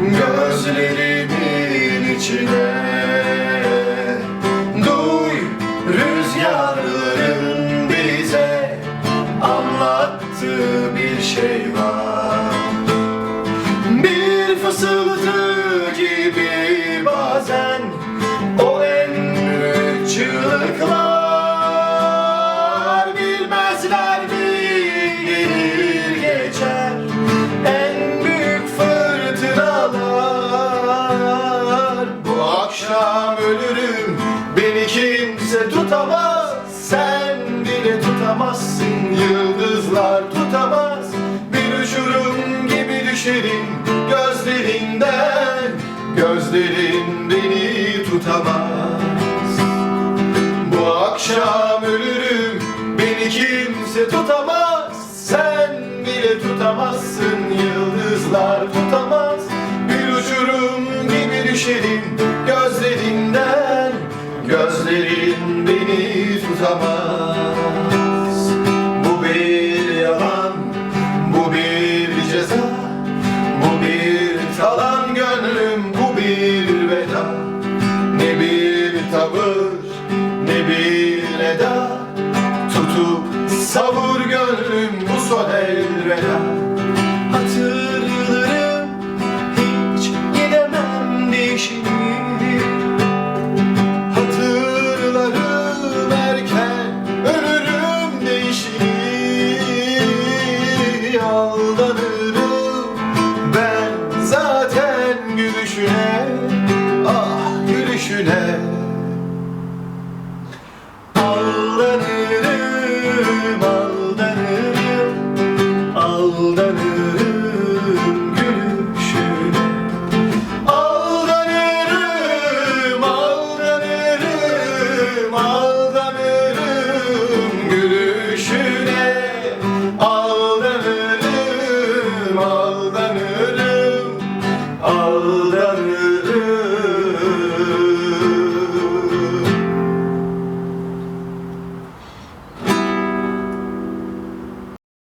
Gözlerimin içine Duy rüzgarların bize Anlattığı bir şey var. Bir fısıltı yıldızlar tutamaz. Bir uçurum gibi düşerim gözlerinden. Gözlerin beni tutamaz. Bu akşam ölürüm beni kimse tutamaz. Sen bile tutamazsın yıldızlar tutamaz. Bir uçurum gibi düşerim gözlerinden. Gözlerin beni tutamaz gönlüm, bu bir veda. Ne bir tavır, ne bir eda. Tutup savur gönlüm bu son elveda. Hatırlarım hiç gidemem değişir Hatırlarım erken ölürüm değişir Aldanırım yolda